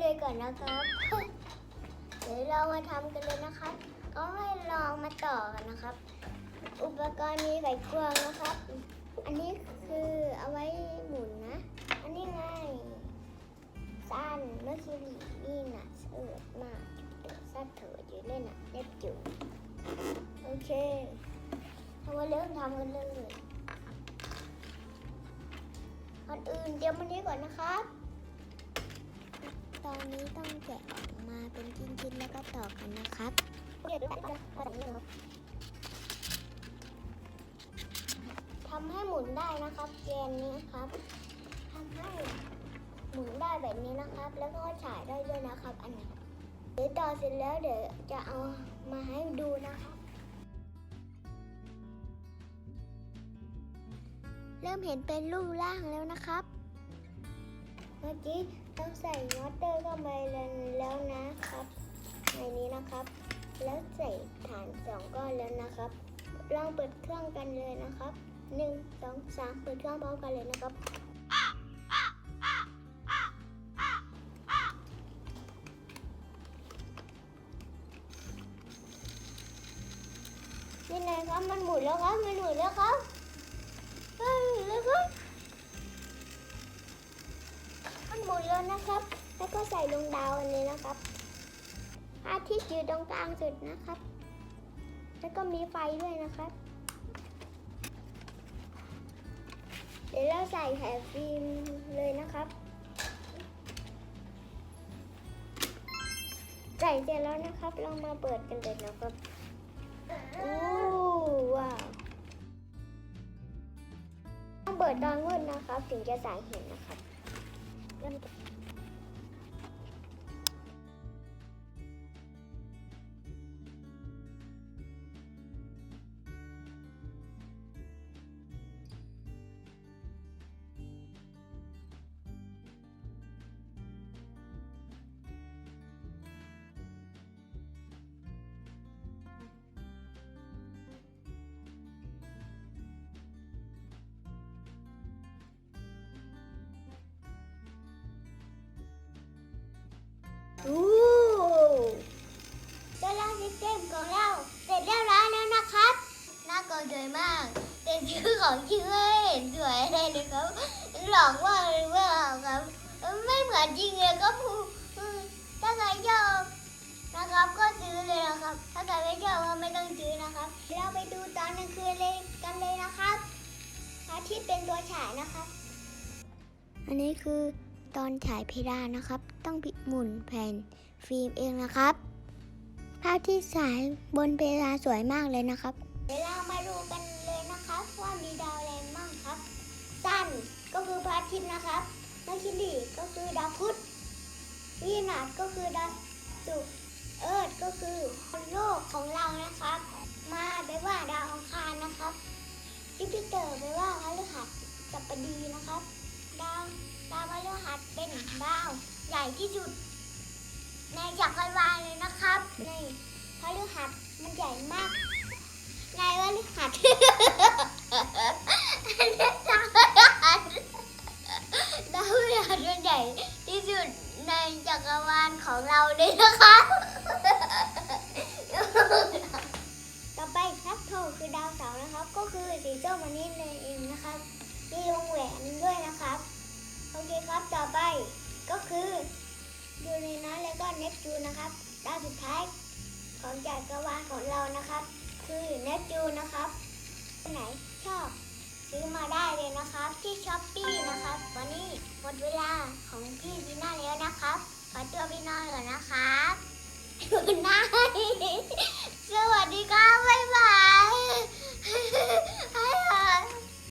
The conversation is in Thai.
เลยก่อนนะครับเดี๋ยวเรามาทำกันเลยนะครับ ก็ให้ลองมาต่อกันนะครับ อุปกรณ์มีไขควงนะครับ อันนี้คือเอาไว้หมุนนะ อันนี้ไงสั้นเมื่อกี้นี่น่ะเสิร์ฟมากสั้นเถิดอยู่เล่นอะเล็บจุ๋โอเคเรามาเริ่มทำกันเลยก่อนอื่นเตรียมมันนี้ก่อนนะครับ ตอนนี้ต้องแกะออกมาเป็นชิ้นๆแล้วก็ต่อกันนะครับทำให้หมุนได้นะครับเกณฑ์นี้ครับทำให้หมุนได้แบบนี้นะครับ แล้วก็ฉายได้ด้วยนะครับ อันนี้เดี๋ยวต่อเสร็จแล้วเดี๋ยวจะเอามาให้ดูนะครับ เริ่มเห็นเป็นรูปร่างแล้วนะครับ เมื่อกี้ ต้องใส่มอเตอร์เข้าไปแล้วนะครับในนี้นะครับ แล้วใส่ฐานสองก้อนแล้วนะครับ ลองเปิดเครื่องกันเลยนะครับหนึ่งสองสามเปิดเครื่องพร้อมกันเลยนะครับนี่ไงครับมันหมุนแล้วครับมันหมุนแล้วครับเฮ้ยแล้วครับ หมุนแล้วนะครับ แล้วก็ใส่ลงดาวอันนี้นะครับอาทิตย์อยู่ตรงกลางสุดนะครับ แล้วก็มีไฟด้วยนะครับ เดี๋ยวเราใส่แผ่นฟิล์มเลยนะครับ ใส่เสร็จแล้วนะครับ เรามาเปิดกันเลยนะครับโอ้ว้าวต้องเปิดตอนมืดนะครับ ถึงจะใส่เห็นนะครับ เของชื่อให้เห็นสวยเลยนะครับ หลอกว่าเลยว่าครับ ไม่เหมือนจริงเลยก็พูถ้าใครชอบนะครับก็ซื้อเลยนะครับ ถ้าใครไม่ชอบก็ไม่ต้องซื้อนะครับ เราไปดูตอนกลางคืนเลยกันเลยนะครับอาทิตย์เป็นตัวฉายนะครับ อันนี้คือตอนฉายเพดานนะครับ ต้องปิดหมุนแผ่นฟิล์มเองนะครับภาพที่ฉายบนเพดานสวยมากเลยนะครับ เดี๋ยวเรามาดูกัน มีดาวอะไรบ้างครับสั้นก็คือพระอาทิตย์นะครับนักคิดีก็คือดาวพุธวีนัสก็คือดาวศุกร์เอิร์ธก็คือโลกของเรานะครับ มาไปว่าดาวอังคารนะครับจูปิเตอร์ไปว่าพฤหัสบดีนะครับ ดาวดาวพฤหัสเป็นดาวใหญ่ที่สุด ในจักรวาลเลยนะครับ ในพฤหัสมันใหญ่มาก ในพฤหัส ดาวพฤหัสมันใหญ่ที่สุดในจักรวาลของเราเลยนะครับต่อไปนับโทคือดาวเสาร์นะครับ ก็คือสีส้มวันนี้เลยเองนะครับมีวงแหวนด้วยนะครับ โอเคครับต่อไปก็คือยูเรนัสและก็เนปจูนนะครับดาวสุดท้ายของจักรวาลของเรานะครับ คือเนปจูนนะครับ ไหนชอบ ซื้อมาได้เลยนะครับ ที่ช้อปปี้นะครับ วันนี้หมดเวลาของพี่ดีน่าแล้วนะครับ ขอตัวพี่นอนก่อนนะครับคุณ